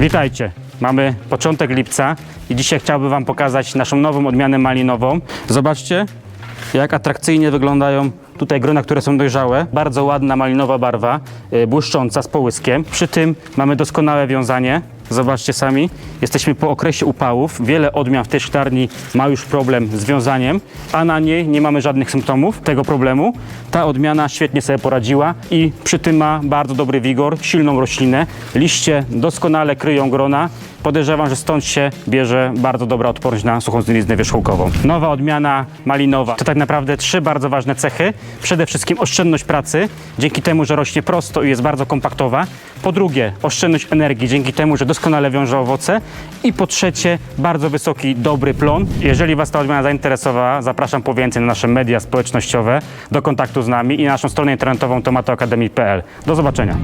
Witajcie. Mamy początek lipca i dzisiaj chciałbym Wam pokazać naszą nową odmianę malinową. Zobaczcie, jak atrakcyjnie wyglądają tutaj grona, które są dojrzałe. Bardzo ładna malinowa barwa, y, błyszcząca z połyskiem. Przy tym mamy doskonałe wiązanie. Zobaczcie sami, jesteśmy po okresie upałów. Wiele odmian w tej szklarni ma już problem z wiązaniem, a na niej nie mamy żadnych symptomów tego problemu. Ta odmiana świetnie sobie poradziła i przy tym ma bardzo dobry wigor, silną roślinę. Liście doskonale kryją grona. Podejrzewam, że stąd się bierze bardzo dobra odporność na suchą znieliznę wierzchołkową. Nowa odmiana malinowa to tak naprawdę trzy bardzo ważne cechy. Przede wszystkim oszczędność pracy, dzięki temu, że rośnie prosto i jest bardzo kompaktowa. Po drugie, oszczędność energii, dzięki temu, że doskonale wiąże owoce. I po trzecie, bardzo wysoki, dobry plon. Jeżeli Was ta odmiana zainteresowała, zapraszam po więcej na nasze media społecznościowe, do kontaktu z nami i na naszą stronę internetową tomatoakademii.pl. Do zobaczenia.